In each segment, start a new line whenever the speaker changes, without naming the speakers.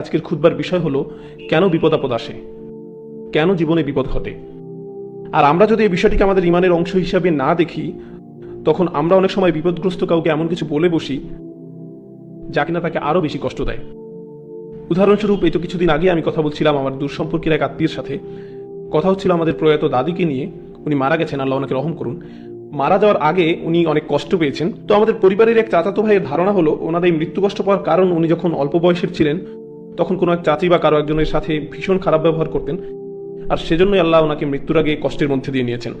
আজকের খুদবার বিষয় হলো, কেন বিপদ আপদ আসে? কেন জীবনে বিপদ ঘটে? আর আমরা যদি এই বিষয়টিকে আমাদের ইমানের অংশ হিসাবে না দেখি, তখন আমরা অনেক সময় বিপদগ্রস্ত কাউকে এমন কিছু বলে বসি, যা কিনা তাকে আরও বেশি কষ্ট দেয়। উদাহরণস্বরূপ, এই তো কিছুদিন আগে আমি কথা বলছিলাম আমার দূর সম্পর্কের এক আত্মীয়ের সাথে। কথা হচ্ছিল আমাদের প্রয়াত দাদিকে নিয়ে, উনি মারা গেছেন, আল্লাহ ওনাকে রহম করুন। মারা যাওয়ার আগে উনি অনেক কষ্ট পেয়েছেন। তো আমাদের পরিবারের এক চাচাতো ভাইয়ের ধারণা হলো, ওনাদের এই মৃত্যু কষ্ট পাওয়ার কারণ উনি যখন অল্প বয়সের ছিলেন তখন কোনো এক চাচি বা কারও একজনের সাথে ভীষণ খারাপ ব্যবহার করতেন, আর সেজন্যই আল্লাহ ওনাকে মৃত্যুর আগে কষ্টের মধ্যে দিয়ে নিয়েছেন।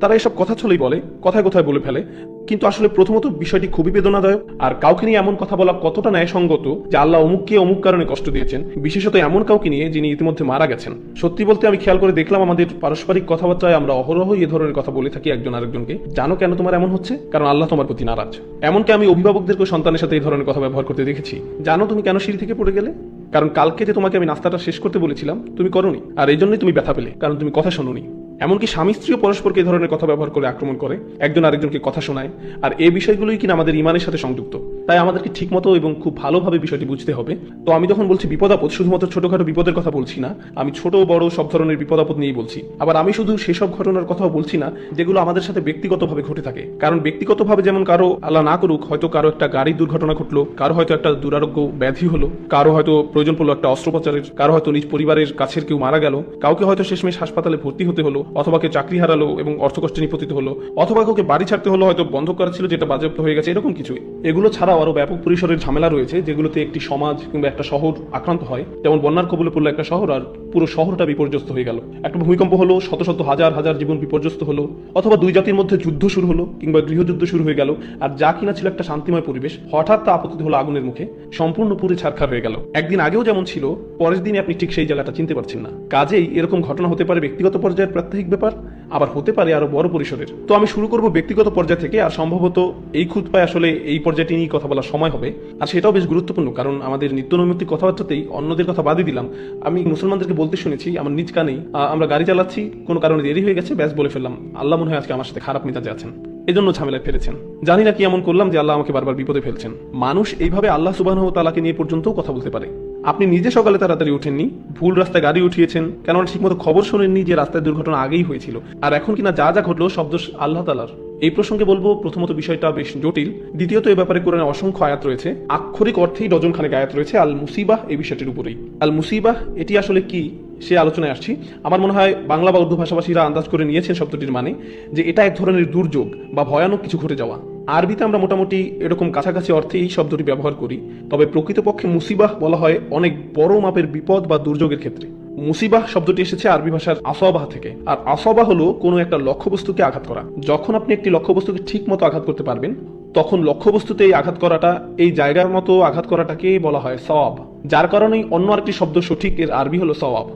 তারা এসব কথা ছলেই বলে, কথায় কথায় বলে ফেলে। কিন্তু আসলে প্রথমত বিষয়টি খুবই বেদনাদায়ক। আর কাউকে নিয়ে এমন কথা বলা কতটা ন্যায়সঙ্গত, যে আল্লাহ অমুককে অমুক কারণে কষ্ট দিয়েছেন, বিশেষত এমন কাউকে নিয়ে যিনি ইতিমধ্যে মারা গেছেন। সত্যি বলতে আমি খেয়াল করে দেখলাম আমাদের পারস্পরিক কথাবার্তায় আমরা অহরহ এ ধরনের কথা বলে থাকি একজন আরেকজনকে। জানো কেন তোমার এমন হচ্ছে? কারণ আল্লাহ তোমার প্রতি নারাজ। এমনকি আমি অভিভাবকদেরকে সন্তানের সাথে এই ধরনের কথা ব্যবহার করতে দেখেছি। জানো তুমি কেন সিঁড়ি থেকে পড়ে গেলে? কারণ কালকে যে তোমাকে আমি নাস্তাটা শেষ করতে বলেছিলাম, তুমি করনি। আর এই জন্যই তুমি ব্যথা পেলে, কারণ তুমি কথা শোনোনি। এমনকি স্বামী স্ত্রীও পরস্পরকে এই ধরনের কথা ব্যবহার করে আক্রমণ করে। একজন আরেকজনকে কথা শোনায়, আর এই বিষয়গুলোই কিনা আমাদের ইমানের সাথে সংযুক্ত। তাই আমাদেরকে ঠিকমতো এবং খুব ভালোভাবে বিষয়টি বুঝতে হবে। তো আমি যখন বলছি বিপদ আপদ, শুধুমাত্র ছোটখাটো বিপদের কথা বলছি না, আমি ছোট, বড়, সব ধরনের বিপদ আপদ নিয়েই বলছি। আবার আমি শুধু সেসব ঘটনার কথাও বলছি না, যেগুলো আমাদের সাথে ব্যক্তিগতভাবে ঘটে থাকে। কারণ ব্যক্তিগতভাবে যেমন কারও আল্লাহ না করুক, হয়তো কারও একটা গাড়ির দুর্ঘটনা ঘটলো, কারও হয়তো একটা দুরারোগ্য ব্যাধি হলো, কারও হয়তো প্রয়োজন পড়ল একটা অস্ত্রোপচারের, কারও হয়তো নিজ পরিবারের কাছের কেউ মারা গেল, কাউকে হয়তো শেষমেশ হাসপাতালে ভর্তি হতে হলো অথবা কেউ চাকরি হারালো এবং অর্থকষ্টে নিপতিত হলো, অথবা কাউকে বাড়ি ছাড়তে হলো, হয়তো বন্ধ করা ছিল, যেটা বাজেয়াপ্ত হয়ে গেছে, এরকম কিছু এগুলো ছাড়াও আরও ব্যাপক পরিসরের ঝামেলা রয়েছে, যেগুলোতে একটি সমাজ কিংবা একটা শহর আক্রান্ত হয়। যেমন বন্যার কবলে পড়ল একটা শহর, আর পুরো শহরটা বিপর্যস্ত হয়ে গেল। একটা ভূমিকম্প হলো, শত শত হাজার হাজার জীবন বিপর্যস্ত হলো, অথবা দুই জাতির মধ্যে যুদ্ধ শুরু হলো, কিংবা গৃহযুদ্ধ শুরু হয়ে গেল, আর যা কিনা ছিল একটা শান্তিময় পরিবেশ, হঠাৎ তা আপত্তি হলো আগুনের মুখে, সম্পূর্ণ পুরে ছারখার হয়ে গেল। একদিন আগেও যেমন ছিল, পরের দিনে আপনি ঠিক সেই জায়গাটা চিনতে পারছেন না। কাজেই এরকম ঘটনা হতে পারে ব্যক্তিগত পর্যায়ের প্রাত্যহিক ব্যাপার, আবার হতে পারে আরও বড় পরিসরের। তো আমি শুরু করব ব্যক্তিগত পর্যায় থেকে, আর সম্ভবত এই খুদপায় আসলে এই পর্যায়টি নিয়ে কথা বলার সময় হবে। আর সেটাও বেশ গুরুত্বপূর্ণ, কারণ আমাদের নিত্য নৈমিত্তিক কথাবার্তাতেই অন্যদের কথা বাদই দিলাম। আমি মুসলমানদেরকে বলতে শুনেছি, আমার নিজ কানেই আমরা গাড়ি চালাচ্ছি, কোনো কারণে দেরি হয়ে গেছে, ব্যাস বলে ফেললাম। আল্লাহ মনে হয় আজকে আমার সাথে খারাপ মেজাজে আছেন। এজন্য ঝামেলায় ফেলেছেন। জানি না কি এমন করলাম যে আল্লাহ আমাকে বারবার বিপদে ফেলছেন। মানুষ এইভাবে আল্লাহ সুবাহ তালাকে নিয়ে পর্যন্তও কথা বলতে পারে। আপনি নিজে সকালে তাড়াতাড়ি ওঠেননি, ভুল রাস্তায় গাড়ি উঠিয়েছেন, কেননা ঠিকমতো খবর শোনেননি যে রাস্তায় দুর্ঘটনা আগেই হয়েছিল। আর এখন কিনা যা যা ঘটলো শব্দ আল্লাহ তালার এই প্রসঙ্গে বলব, প্রথমত বিষয়টা বেশ জটিল। দ্বিতীয়ত এ ব্যাপারে কোরআনে অসংখ্য আয়াত রয়েছে। আক্ষরিক অর্থেই ডজন খানেক আয়াত রয়েছে আল মুসিবাহ এই বিষয়টির উপরেই। আল মুসিবাহ এটি আসলে কি? সে আলোচনায় আসছি। আমার মনে হয় বাংলা বা উর্দু ভাষাভাষীরা আন্দাজ করে নিয়েছেন শব্দটির মানে যে এটা এক ধরনের দুর্যোগ বা ভয়ানক কিছু ঘটে যাওয়া। আরবিতে আমরা মোটামুটি এরকম কাছাকাছি অর্থে এই শব্দটি ব্যবহার করি, তবে প্রকৃতপক্ষে মুসিবাহ বলা হয় অনেক বড় মাপের বিপদ বা দুর্যোগের ক্ষেত্রে। মুসিবাহ শব্দটি এসেছে আরবি ভাষার আসবাহ থেকে, আর আসবাহ হলো কোনো একটা লক্ষ্যবস্তুকে আঘাত করা। যখন আপনি একটি লক্ষ্যবস্তুকে ঠিক মতো আঘাত করতে পারবেন, তখন লক্ষ্যবস্তুতে এই আঘাত করাটা, এই জায়গার মতো আঘাত করাটাকে বলা হয় সওয়াব, যার কারণেই অন্য আরেকটি শব্দ সঠিক এর আরবি হলো সওয়াব।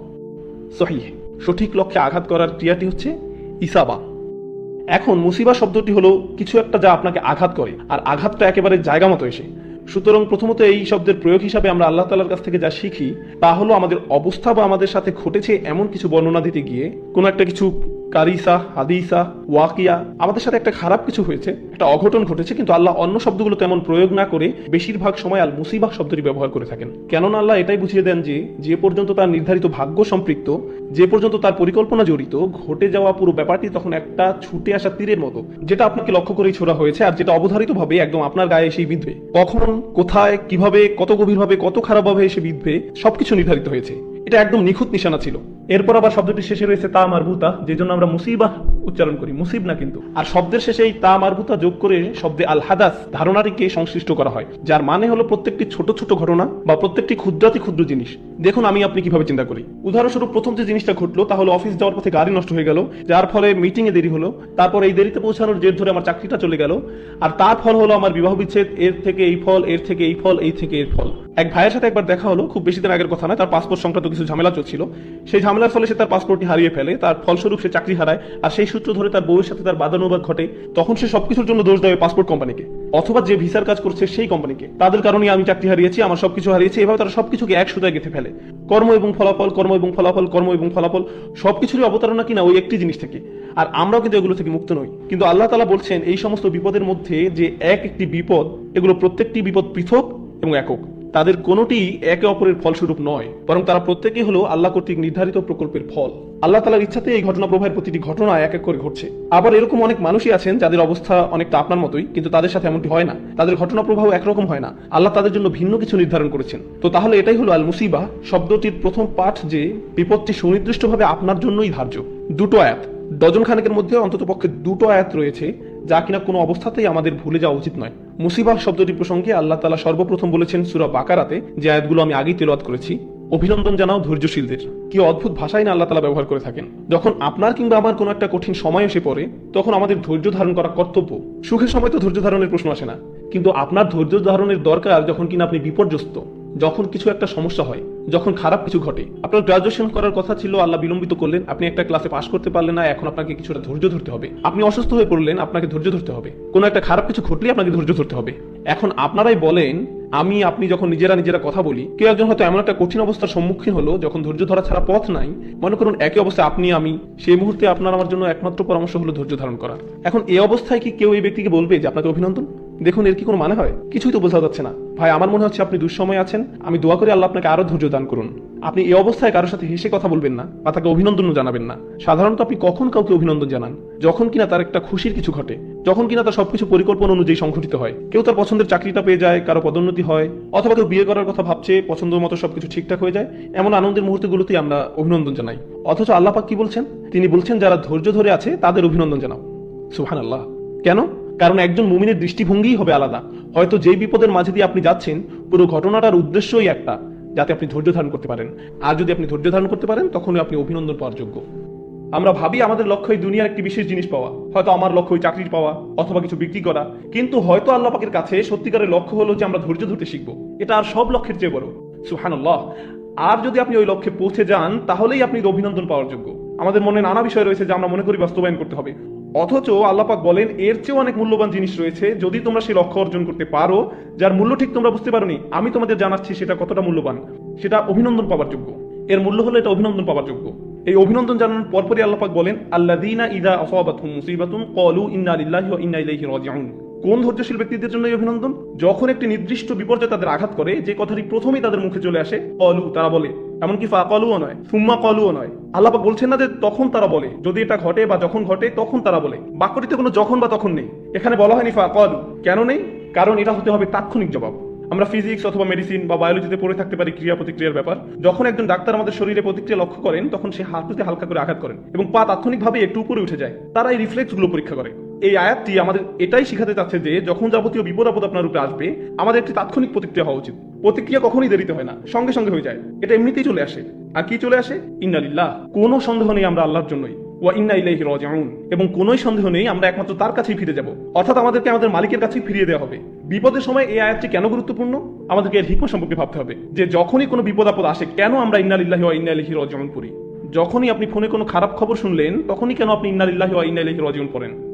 সহি। সঠিক লক্ষ্যে আঘাত করার ক্রিয়াটি হচ্ছে ইসাবা। এখন মুসিবা শব্দটি হলো কিছু একটা যা আপনাকে আঘাত করে, আর আঘাতটা একেবারে জায়গা মতো এসে। সুতরাং প্রথমত এই শব্দের প্রয়োগ হিসাবে আমরা আল্লাহ তালার কাছ থেকে যা শিখি, তা হলো আমাদের অবস্থা বা আমাদের সাথে ঘটেছে এমন কিছু বর্ণনা দিতে গিয়ে কোনো একটা কিছু কারিসা, হাদিসা, ওয়াকিয়া, আমাদের সাথে একটা খারাপ কিছু হয়েছে, একটা অঘটন ঘটেছে, কিন্তু আল্লাহ অন্য শব্দগুলো তেমন প্রয়োগ না করে বেশিরভাগ সময় আল মুসিবাহ শব্দটি ব্যবহার করে থাকেন। কেননা আল্লাহ এটাই বুঝিয়ে দেন যে যে পর্যন্ত তার নির্ধারিত ভাগ্য সম্পৃক্ত, যে পর্যন্ত তার পরিকল্পনা জড়িত, ঘটে যাওয়া পুরো ব্যাপারটি তখন একটা ছুটে আসা তীরের মতো, যেটা আপনাকে লক্ষ্য করেই ছোড়া হয়েছে আর যেটা অবধারিতভাবে একদম আপনার গায়ে এসেই বিঁধবে। কখন, কোথায়, কীভাবে, কত গভীরভাবে, কত খারাপভাবে এসে বিঁধবে, সবকিছু নির্ধারিত হয়েছে। এটা একদম নিখুঁত নিশানা ছিল। এরপর আবার শব্দটি শেষে রয়েছে তা মারবুতা যে জন্য আমরা মুসিবাহ উচ্চারণ করি। মুসিব না কিন্তু। আর শব্দের শেষে এই তা মারবুতা যোগ করে শব্দে আল হাদাস ধারণাটিকে সংশ্লিষ্ট করা হয়, যার মানে হলো প্রত্যেকটি ছোট ছোট ঘটনা বা প্রত্যেকটি ক্ষুদ্রাতি ক্ষুদ্র জিনিস। দেখুন, আমি আপনি কীভাবে চিন্তা করি। উদাহরণস্বরূপ প্রথম যে জিনিসটা ঘটলো, তা হলো অফিস যাওয়ার পথে গাড়ি নষ্ট হয়ে গেল, যার ফলে মিটিং এ দেরি হলো, তারপর এই দেরিতে পৌঁছানোর জের ধরে আমার চাকরিটা চলে গেল, আর তার ফল হলো আমার বিবাহ বিচ্ছেদ, এর থেকে এই ফল, এর থেকে এই ফল, এই থেকে এর ফল। এক ভাইয়ের সাথে একবার দেখা হলো, খুব বেশি দিন আগের কথা নয়, তার পাসপোর্ট সংক্রান্ত কিছু ঝামেলা চলছিল। সেই ঝামেলার ফলে সে তার পাসপোর্টটি হারিয়ে ফেলে, তার ফলস্বরূপ সে চাকরি হারায়, আর সেই সূত্র ধরে তার বউয়ের সাথে তার বাদানুবাদ ঘটে। তখন সে সবকিছুর জন্য দোষ দেয় পাসপোর্ট কোম্পানিকে, অথবা যে ভিসার কাজ করছে সেই কোম্পানিকে। তাদের কারণে আমি চাকরি হারিয়েছি, আমার সবকিছু হারিয়েছি, এভাবে তারা সবকিছুকে এক সুতায় গেঁথে ফেলে। কর্ম এবং ফলাফল, কর্ম এবং ফলাফল, কর্ম এবং ফলাফল, সবকিছুরই অবতারণা কিনা ওই একটি জিনিস থেকে। আর আমরাও কিন্তু এগুলো থেকে মুক্ত নই। কিন্তু আল্লাহ তালা বলছেন, এই সমস্ত বিপদের মধ্যে যে এক একটি বিপদ, এগুলো প্রত্যেকটি বিপদ পৃথক এবং একক। তাদের কোনোটি একে অপরের ফলস্বরূপ নয়, বরং তারা প্রত্যেকেই হলো আল্লাহ কর্তৃক নির্ধারিত প্রকল্পের ফল। আল্লাহ তালার ইচ্ছাতে এই ঘটনা প্রবাহের প্রতিটি ঘটনা এক এক করে ঘটছে। আবার এরকম অনেক মানুষই আছেন যাদের অবস্থা অনেকটা আপনার মতোই, কিন্তু তাদের সাথে এমনটি হয় না। তাদের ঘটনা প্রবাহ একরকম হয় না। আল্লাহ তাদের জন্য ভিন্ন কিছু নির্ধারণ করেছেন। তো তাহলে এটাই হলো আল মুসিবা শব্দটির প্রথম পাঠ যে বিপদটি সুনির্দিষ্টভাবে আপনার জন্যই ধার্য। দুটো আয়াত। ডজন খানেকের মধ্যে অন্তত পক্ষে দুটো আয়াত রয়েছে, যা কিনা কোনো অবস্থাতেই আমাদের ভুলে যাওয়া উচিত নয়। মুসিবাহ শব্দটি প্রসঙ্গে আল্লাহ তালা সর্বপ্রথম বলেছেন সুরা বাকারাতে, যে আয়াতগুলো আমি আগেই তেলওয়াত করেছি। অভিনন্দন জানাও ধৈর্যশীলদের। কি অদ্ভুত ভাষাই না আল্লাহ তালা ব্যবহার করে থাকেন। যখন আপনার কিংবা আমার কোনো একটা কঠিন সময় এসে পড়ে, তখন আমাদের ধৈর্য ধারণ করা কর্তব্য। সুখের সময় তো ধৈর্য ধারণের প্রশ্ন আসে না। কিন্তু আপনার ধৈর্য ধারণের দরকার যখন কিনা আপনি বিপর্যস্ত। যখন কিছু একটা সমস্যা হয়, যখন খারাপ কিছু ঘটে, আপনার গ্রাজুয়েশন করার কথা ছিল, আল্লাহ বিলম্বিত করলেন, আপনি একটা ক্লাসে পাশ করতে পারলেন না, এখন আপনাকে কিছুটা ধৈর্য ধরতে হবে। আপনি অসুস্থ হয়ে পড়লেন, আপনাকে ধৈর্য ধরতে হবে। কোনো একটা খারাপ কিছু ঘটলে আপনাকে ধৈর্য ধরতে হবে। এখন আপনারাই বলেন, আমি, আপনি যখন নিজেরা নিজেরা কথা বলি, কেউ একজন হয়তো এমন একটা কঠিন অবস্থার সম্মুখীন হলো, যখন ধৈর্য ধরা ছাড়া পথ নাই। মনে করুন, একই অবস্থায় আপনি, আমি, সেই মুহূর্তে আপনার আমার জন্য একমাত্র পরামর্শ হলো ধৈর্য ধারণ করা। এখন এই অবস্থায় কি কেউ এই ব্যক্তিকে বলবে যে আপনাকে অভিনন্দন? দেখুন, এর কি কোনো মানে হয়? কিছুই তো বোঝা যাচ্ছে না। ভাই, আমার মনে হচ্ছে আপনি দুঃসময় আছেন। আমি দোয়া করে আল্লাহ আপনাকে আরও ধৈর্য দান করুন। আপনি এই অবস্থায় কারোর সাথে হেসে কথা বলবেন না বা তাকে অভিনন্দনও জানাবেন না। সাধারণত আপনি কখন কাউকে অভিনন্দন জানান? যখন কিনা তার একটা খুশির কিছু ঘটে, যখন কিনা তার সবকিছু পরিকল্পনা অনুযায়ী সংঘটিত হয়। কেউ তার পছন্দের চাকরিটা পেয়ে যায়, কারও পদোন্নতি হয়, অথবা কেউ বিয়ে করার কথা ভাবছে পছন্দ মতো সবকিছু ঠিকঠাক হয়ে যায়, এমন আনন্দের মুহূর্তগুলোতেই আমরা অভিনন্দন জানাই। অথচ আল্লাহ পাক কি বলছেন? তিনি বলছেন, যারা ধৈর্য ধরে আছে, তাদের অভিনন্দন জানাও। সুহান আল্লাহ কেন? কারণ একজন মুমিনের দৃষ্টিভঙ্গিই হবে আলাদা। হয়তো যেই বিপদের মাঝে দিয়ে আপনি যাচ্ছেন, পুরো ঘটনাটার উদ্দেশ্যই একটা, যাতে আপনি ধৈর্য ধারণ করতে পারেন। আর যদি আপনি ধৈর্য ধারণ করতে পারেন, তখনই আপনি অভিনন্দন পাওয়ার যোগ্য। আমরা ভাবি আমাদের লক্ষ্য এই দুনিয়ার একটি বিশেষ জিনিস পাওয়া। হয়তো আমার লক্ষ্য ওই চাকরির পাওয়া, অথবা কিছু বিক্রি করা। কিন্তু হয়তো আল্লাহ পাকের কাছে সত্যিকারের লক্ষ্য হলো যে আমরা ধৈর্য ধরতে শিখব। এটা আর সব লক্ষ্যের চেয়ে বড়। সুহানুল্লাহ আর যদি আপনি ওই লক্ষ্যে পৌঁছে যান, তাহলেই আপনি অভিনন্দন পাওয়ার যোগ্য। আমাদের মনে নানা বিষয় রয়েছে যা আমরা মনে করি বাস্তবায়ন করতে হবে। অথচ আল্লাপাক বলেন, এর চেয়েও অনেক মূল্যবান জিনিস রয়েছে, যদি তোমরা সেই লক্ষ্য অর্জন করতে পারো, যার মূল্য ঠিক তোমরা বুঝতে পারোনি, আমি তোমাদের জানাচ্ছি সেটা কতটা মূল্যবান। সেটা অভিনন্দন পাওয়ার যোগ্য। এর মূল্য হলো এটা অভিনন্দন পাওয়ার যোগ্য। এই অভিনন্দন জানানোর পরপরই আল্লাপাক বলেন আল্লাহ ইদা ক্বালু ইন্না ইন্না ইলাইহি রাজিউন। কোন ধৈর্যশীল ব্যক্তিদের জন্য অভিনন্দন? যখন একটি নির্দিষ্ট বিপর্যয় তাদের আঘাত করে, যে কথাটি প্রথমেই তাদের মুখে চলে আসে, কলু তারা বলে। এমনকি ফা কলুও নয়, সুম্মা কলুও নয়। আল্লাপাক বলছেন না যে তখন তারা বলে, যদি এটা ঘটে বা যখন ঘটে, তখন তারা বলে। বাক্যটিতে কোনো যখন বা তখন নেই। এখানে বলা হয়নি ফা কলু। কেন নেই? কারণ এটা হতে হবে তাৎক্ষণিক জবাব। আমরা ফিজিক্স অথবা মেডিসিন বা বায়োলজিতে পড়ে থাকতে পারি ক্রিয়া প্রতিক্রিয়ার ব্যাপার। যখন একজন ডাক্তার আমাদের শরীরে প্রতিক্রিয়া লক্ষ্য করেন, তখন সে হাঁটুতে হালকা করে আঘাত করেন এবং পা তাৎক্ষণিকভাবে একটু উপরে উঠে যায়। তারা এই রিফ্লেক্সগুলো পরীক্ষা করে। এই আয়াতটি আমাদের এটাই শিখাতে চাচ্ছে যে যখন যাবতীয় বিপদ আপদ আপনার উপরে আসবে, আমাদের একটি তাৎক্ষণিক প্রতিক্রিয়া হওয়া উচিত। প্রতিক্রিয়া কখনই দেরিতে হয় না, সঙ্গে সঙ্গে হয়ে যায়। এটা এমনিতেই চলে আসে। আর কি চলে আসে? ইন্নালিল্লাহ কোনো সন্দেহ নেই আমরা আল্লাহর জন্যই। ইন্না এবং কোনোই সন্দেহ নেই আমরা একমাত্র তার কাছেই ফিরে যাব। অর্থাৎ আমাদেরকে আমাদের মালিকের কাছেই ফিরিয়ে দেওয়া হবে। বিপদের সময় এই আয়াতটি কেন গুরুত্বপূর্ণ? আমাদেরকে এর হিকমা সম্পর্কে ভাবতে হবে। যে যখনই কোনো বিপদ আপদ আসে, কেন আমরা ইন্নালিল্লাহি ওয়া ইন্না ইলাইহি রাজিউন পড়ি? যখনই আপনি ফোনে কোনো খারাপ খবর শুনলেন, তখনই কেন আপনি ইন্নালিল্লাহি ওয়া ইন্না ইলাইহি রাজিউন পড়েন?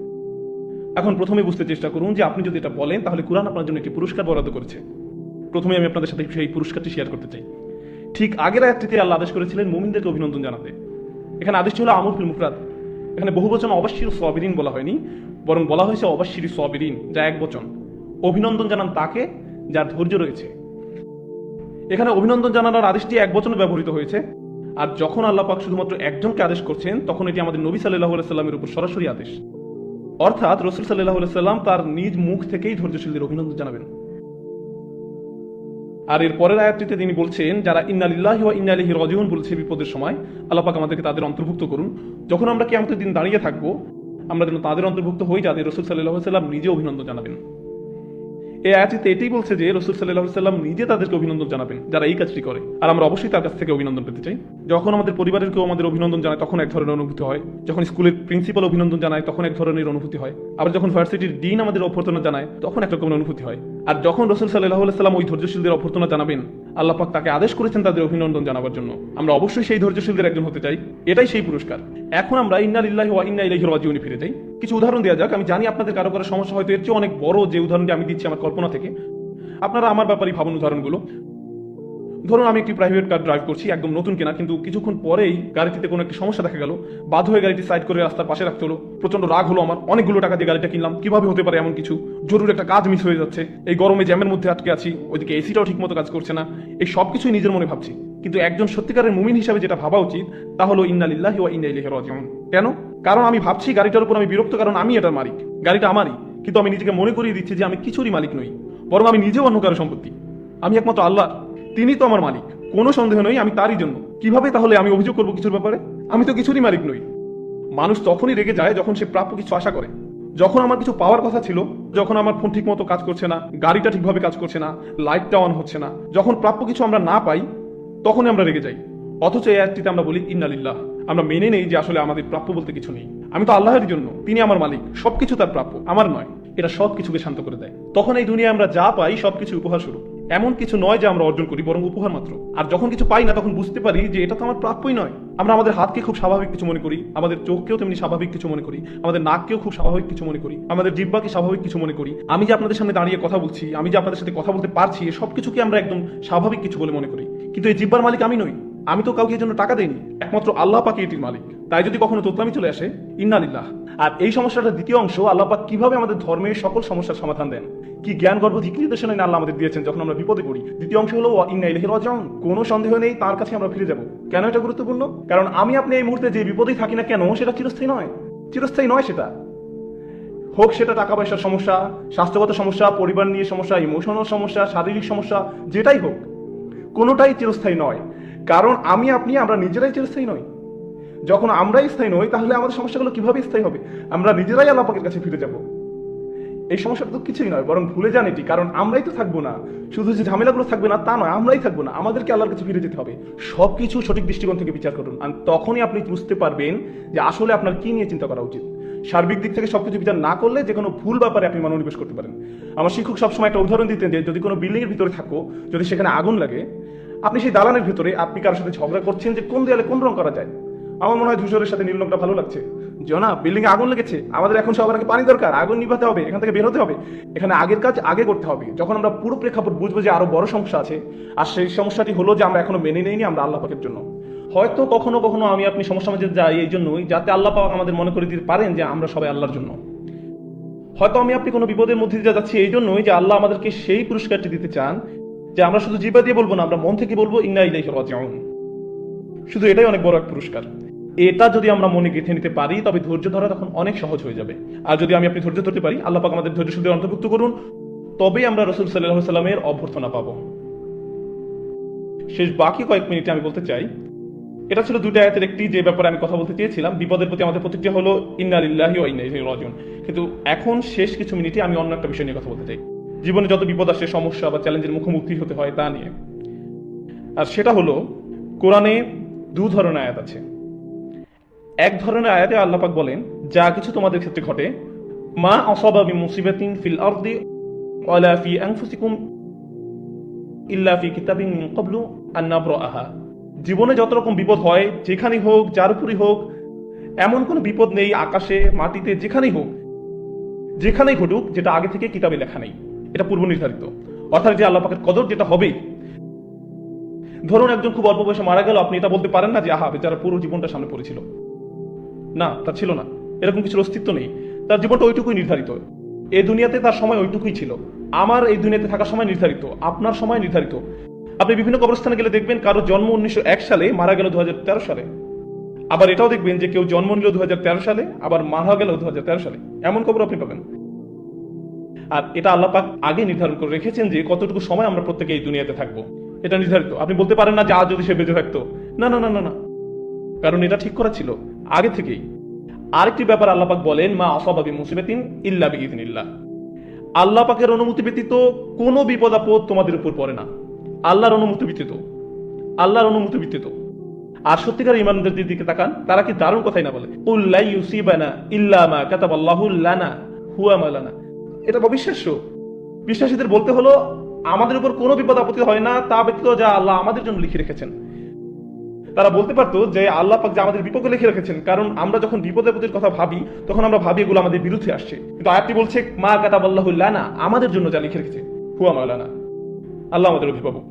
এখন প্রথমে বুঝতে চেষ্টা করুন যে আপনি যদি এটা বলেন, তাহলে কোরআন আপনার জন্য একটি পুরস্কার বরাদ্দ করেছে। প্রথমে আমি আপনাদের সাথে সেই পুরস্কারটি শেয়ার করতে চাই। ঠিক আগের আয়াতটিতে আল্লাহ আদেশ করেছিলেন, মুমিনদেরকে অভিনন্দন জানাতে। এখানে আদেশটি হলো আমর ফিল এখানে বহু বচন অবশ্যির সবিরিন বলা হয়নি, বরং বলা হয়েছে অবশ্যির সবিরিন, যা এক বচন। অভিনন্দন জানান তাকে যার ধৈর্য রয়েছে। এখানে অভিনন্দন জানানোর আদেশটি এক বচনে ব্যবহৃত হয়েছে। আর যখন আল্লাহ পাক শুধুমাত্র একজনকে আদেশ করছেন, তখন এটি আমাদের নবী সাল্লাহ সাল্লামের উপর সরাসরি আদেশ। অর্থাৎ রসুল সাল্লাহ সাল্লাম তার নিজ মুখ থেকেই ধৈর্যশীলদের অভিনন্দন জানাবেন। আর এর পরের আয়াতটিতে তিনি বলছেন, যারা ইন্নালিল্লাহি ওয়া ইন্না ইলাইহি রাজিউন বলছে বিপদের সময়, আল্লাহ পাক আমাদেরকে তাদের অন্তর্ভুক্ত করুন। যখন আমরা কিয়ামতের দিন দাঁড়িয়ে থাকব, আমরা যেন তাদের অন্তর্ভুক্ত হই যাদের রসুল সাল্লাহ সাল্লাম নিজে অভিনন্দন জানাবেন। এই আয়াতিতে এটাই বলছে যে রসুল সাল্লাহ সাল্লাম নিজে তাদেরকে অভিনন্দন জানাবেন, যারা এই কাজটি করে। আর আমরা অবশ্যই তার কাছ থেকে অভিনন্দন পেতে চাই। যখন আমাদের পরিবারের কেউ আমাদের অভিনন্দন জানায়, তখন এক ধরনের অনুভূতি হয়। যখন স্কুলের প্রিন্সিপাল অভিনন্দন জানায়, তখন এক ধরনের অনুভূতি হয়। আবার যখন ভার্সিটির ডিন আমাদের অভ্যর্থনা জানায়, তখন এক রকমের অনুভূতি হয়। আর যখন রসুল সাল্লাহ সাল্লাম ওই ধৈর্যশীলদের অভ্যর্থনা জানাবেন, আল্লাহ পাক তাকে আদেশ করেছেন তাদের অভিনন্দন জানাবার জন্য। আমরা অবশ্যই সেই ধৈর্যশীলদের একজন হতে চাই, এটাই সেই পুরস্কার। এখন আমরা ইন্না ইল্লাহ ওয়া ইন্না ইলাইহি রাজিউন ফিরে যাই। কিছু উদাহরণ দেওয়া যাক, আমি জানি আপনাদের কারও কারও সমস্যা হয়তো এর চেয়ে অনেক বড় যে উদাহরণটি আমি দিচ্ছি আমার কল্পনা থেকে। আপনারা আমার ব্যাপারে ভাবুন উদাহরণগুলো। ধরুন আমি একটি প্রাইভেট কার ড্রাইভ করছি, একদম নতুন কেনা, কিন্তু কিছুক্ষণ পরেই গাড়িটিতে কোনো একটি সমস্যা দেখা গেল। বাধ্য হয়ে গাড়িটি সাইড করে রাস্তার পাশে রাখতে হলো। প্রচণ্ড রাগ হলো আমার। অনেকগুলো টাকা দিয়ে গাড়িটা কিনলাম। কীভাবে হতে পারে এমন কিছু? জরুরি একটা কাজ মিস হয়ে যাচ্ছে। এই গরমে জ্যামের মধ্যে আটকে আছি। ওইদিকে এসিটাও ঠিক মতো কাজ করছে না। এই সব কিছুই নিজের মনে ভাবছি। কিন্তু একজন সত্যিকারের মুমিন হিসাবে যেটা ভাবা উচিত, তা হলো ইন্নালিল্লাহি ওয়া ইন্না ইলাইহি রাজিউন কেন? কারণ আমি ভাবছি গাড়িটার উপর আমি বিরক্ত, কারণ আমি এটার মালিক। গাড়িটা আমারই। কিন্তু আমি নিজেকে মনে করিয়ে দিচ্ছি যে আমি কিছুরই মালিক নই। বরং আমি নিজেও অন্য কারও সম্পত্তি। আমি একমাত্র আল্লাহ তিনি তো আমার মালিক। কোনো সন্দেহ নেই আমি তারই জন্য। কীভাবে তাহলে আমি অভিযোগ করব কিছুর ব্যাপারে? আমি তো কিছুরই মালিক নই। মানুষ তখনই রেগে যায় যখন সে প্রাপ্য কিছু আশা করে। যখন আমার কিছু পাওয়ার কথা ছিল, যখন আমার ফোন ঠিক মতো কাজ করছে না, গাড়িটা ঠিকভাবে কাজ করছে না লাইটটা অন হচ্ছে না, যখন প্রাপ্য কিছু আমরা না পাই, তখনই আমরা রেগে যাই। অথচ এই আয়াতটিতে আমরা বলি ইন্নালিল্লাহ আমরা মেনে নেই যে আসলে আমাদের প্রাপ্য বলতে কিছু নেই। আমি তো আল্লাহর জন্য, তিনি আমার মালিক, সবকিছু তার প্রাপ্য, আমার নয়। এটা সব কিছুকে শান্ত করে দেয়। তখন এই দুনিয়া আমরা যা পাই সবকিছু উপহার স্বরূপ এমন কিছু নয় যে আমরা অর্জন করি, বরং উপহার মাত্র। আর যখন কিছু পাই না, তখন বুঝতে পারি যে এটা তো আমার প্রাপ্যই নয়। আমরা আমাদের হাতকে খুব স্বাভাবিক কিছু মনে করি, আমাদের চোখকেও তেমনি স্বাভাবিক কিছু মনে করি, আমাদের নাককেও খুব স্বাভাবিক কিছু মনে করি, আমাদের জিব্বাকে স্বাভাবিক কিছু মনে করি। আমি যে আপনাদের সামনে দাঁড়িয়ে কথা বলছি, আমি যে আপনাদের সাথে কথা বলতে পারছি এসব কিছুকে আমরা একদম স্বাভাবিক কিছু বলে মনে করি। কিন্তু এই জিব্বার মালিক আমি নই। আমি তো কাউকে জন্য টাকা দেইনি, একমাত্র আল্লাহ পাকে এটির মালিক। তাই যদি কখনো তোতলামি চলে আসে ইন্নালিল্লাহ আর এই সমস্যাটার দ্বিতীয় অংশ আল্লাহ পাক কীভাবে আমাদের ধর্মের সকল সমস্যার সমাধান দেন? কি জ্ঞান গর্ভ দিক নির্দেশনা আল্লাহ আমাদের দিয়েছেন যখন আমরা বিপদে পড়ি? দ্বিতীয় অংশ হলো ইন্না ইলাইহি রাজিউন। কোনো সন্দেহ নেই, তার কাছে আমরা ফিরে যাব। কেন এটা গুরুত্বপূর্ণ? কারণ আমি আপনি এই মুহূর্তে যে বিপদেই থাকি না কেন, সেটা চিরস্থায়ী নয়। চিরস্থায়ী নয় সেটা। হোক সেটা টাকা পয়সার সমস্যা, স্বাস্থ্যগত সমস্যা, পরিবার নিয়ে সমস্যা ইমোশনাল সমস্যা, শারীরিক সমস্যা, যেটাই হোক, কোনোটাই চিরস্থায়ী নয়। কারণ আমি, আপনি, আমরা নিজেরাই চিরস্থায়ী নই। যখন আমরাই স্থায়ী নই, তাহলে আমাদের সমস্যাগুলো কীভাবে স্থায়ী হবে? আমরা নিজেরাই আল্লাপাকের কাছে ফিরে যাব। এই সমস্যাটা তো কিছুই নয়, বরং ভুলে যান এটি, কারণ আমরাই তো থাকব না। শুধু যে ঝামেলাগুলো থাকবে না, তা নয়, আমরাই থাকব না। আমাদেরকে আল্লাহর কাছে ফিরে যেতে হবে। সবকিছু সঠিক দৃষ্টিকোণ থেকে বিচার করুন। আর তখনই আপনি বুঝতে পারবেন যে আসলে আপনার কি নিয়ে চিন্তা করা উচিত। সার্বিক দিক থেকে সবকিছু বিচার না করলে যে কোনো ভুল ব্যাপারে আপনি মনোনিবেশ করতে পারেন। আমার শিক্ষক সবসময় একটা উদাহরণ দিতেন যে, যদি কোনো বিল্ডিং এর ভিতরে থাকো, যদি সেখানে আগুন লাগে আপনি সেই দালানের ভিতরে আপনি কারোর সাথে ঝগড়া করছেন যে কোন দেয়ালে কোন রং করা যায়? আমার মনে হয় ধূসরের সাথে নীল রংটা ভালো লাগছে। জনা বিল্ডিং আগুন লেগেছে। আমাদের এখন সবার আগে পানি দরকার। আগুন নিভাতে হবে, এখান থেকে বের হতে হবে। এখানে আগের কাজ আগে করতে হবে। যখন আমরা পুরো প্রেক্ষাপট বুঝব যে আরও বড় সমস্যা আছে, আর সেই সমস্যাটি হলো যে আমরা এখনও মেনে নেইনি আমরা আল্লাহ পাকের জন্য। হয়তো কখনো কখনো আমি আপনি সমস্যা মাঝে যাই এই জন্যই, যাতে আল্লাহ পাক আমাদের মনে করে দিতে পারেন যে আমরা সবাই আল্লাহর জন্য। হয়তো আমি আপনি কোনো বিপদের মধ্যে দিয়ে যাচ্ছি এই জন্যই যে আল্লাহ আমাদেরকে সেই পুরস্কারটি দিতে চান যে আমরা শুধু জিবা দিয়ে বলব না, আমরা মন থেকে বলব, ইন্না ইলাইহি রাজিউন। শুধু এটাই অনেক বড় এক পুরস্কার। এটা যদি আমরা মনে গেঁথে নিতে পারি, তবে ধৈর্য ধরা তখন অনেক সহজ হয়ে যাবে। আর যদি আমি আপনি ধৈর্য ধরতে পারি, আল্লাহ পাক আমাদের ধৈর্য সুদের অন্তর্ভুক্ত করুন, তবেই আমরা রসুল সাল্লাহ সাল্লামের অভ্যর্থনা পাবো। শেষ বাকি কয়েক মিনিটে আমি বলতে চাই, এটা ছিল দুটো আয়াতের একটি যে ব্যাপারে আমি কথা বলতে চেয়েছিলাম। বিপদের প্রতি আমাদের প্রতিক্রিয়া হলো, ইন্না লিল্লাহি ওয়া ইন্না রাজিউন। কিন্তু এখন শেষ কিছু মিনিটে আমি অন্য একটা বিষয় নিয়ে কথা বলতে চাই। জীবনে যত বিপদ আসে, সমস্যা বা চ্যালেঞ্জের মুখোমুখি হতে হয় তা নিয়ে। আর সেটা হলো, কোরআনে দু ধরনের আয়াত আছে। এক ধরনের আয়াতে আল্লাহ পাক বলেন, যা কিছু তোমাদের ক্ষেত্রে ঘটে, মা অসাবা মুসিবাতিন ফিল আরদি ওয়ালা ফি আনফুসিকুম ইল্লা ফি কিতাবিন মিন ক্বাবলু আন নাবরাআহা। জীবনে যত রকম বিপদ হয়, যেখানেই হোক, যার উপরই হোক, এমন কোনো বিপদ নেই আকাশে, মাটিতে, যেখানেই হোক, যেখানেই ঘটুক, যেটা আগে থেকে কিতাবে লেখা নেই। এটা পূর্ব নির্ধারিত। অর্থাৎ যে আল্লাহ পাকের কদর যেটা হবে, ধরুন একজন খুব অল্প বয়সে মারা গেল, আপনি এটা বলতে পারেন না যে, আহা, বেচারা পুরো জীবনটা সামনে পড়েছিল। না, তা ছিল না। এরকম কিছুর অস্তিত্ব নেই। তার জীবনটা ওইটুকুই নির্ধারিত। এই দুনিয়াতে তার সময় ওইটুকুই ছিল। আমার এই দুনিয়াতে থাকার সময় নির্ধারিত, আপনার সময় নির্ধারিত। আপনি বিভিন্ন কবরস্থানে গেলে দেখবেন কারও জন্ম উনিশশো এক সালে, মারা গেল দু হাজার তেরো সালে। আবার এটাও দেখবেন যে কেউ জন্ম নিল দু হাজার তেরো সালে, আবার মারা গেল দু হাজার তেরো সালে। এমন খবর আপনি পাবেন। আর এটা আল্লাহ পাক আগে নির্ধারণ করে রেখেছেন যে কতটুকু সময় আমরা প্রত্যেকে এই দুনিয়াতে থাকব। এটা নির্ধারিত। আপনি বলতে পারেন না যে আজ যদি সে বেঁচে থাকতো। না না না না না। কারণ এটা ঠিক করা ছিল আগে থেকেই। আরেকটি ব্যাপার আল্লাহ পাক বলেন, মা অসবাবি মুসিবাতিন ইল্লা বিইذنিল্লাহ আল্লাহ পাকের অনুমতি ব্যতীত কোনো বিপদ আপদ তোমাদের উপর পড়ে না। আল্লাহর অনুমতি ব্যতীত। আল্লাহর অনুমতি ব্যতীত। আর সত্যিকার ইমানদের দিকে তাকান, তারা কি দারুণ কথাই না বলে? উল্লাই ইউসিবানা ইল্লা মা কাতাবাল্লাহু লানা, হুয়া মালানা। এটা অবিশ্বাস্য। বিশ্বাসীদের বলতে হলো, আমাদের উপর কোনো বিপদ আপত্তি হয় না, তা ব্যতীত যা আল্লাহ আমাদের জন্য লিখে রেখেছেন। তারা বলতে পারতো যে আল্লাহ পাক যে আমাদের বিপদে লিখে রেখেছেন, কারণ আমরা যখন বিপদ আপদের কথা ভাবি, তখন আমরা ভাবি এগুলো আমাদের বিরুদ্ধে আসছে। কিন্তু আয়াতটি বলছে, মা কাতাবাল্লাহু লানা আমাদের জন্য যা লিখে রেখেছে। হুয়া মালানা আল্লাহ আমাদের অভিভাবক।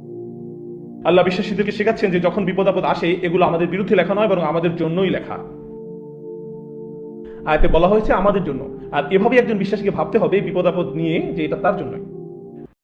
আল্লাহ বিশ্বাসীদেরকে শেখাচ্ছেন যে যখন বিপদ আপদ আসে, এগুলো আমাদের বিরুদ্ধে লেখা নয়, বরং আমাদের জন্যই লেখা। আয়তে বলা হয়েছে আমাদের জন্য। আর এভাবে একজন বিশ্বাসীকে ভাবতে হবে বিপদ আপদ নিয়ে যে এটা তার জন্যই।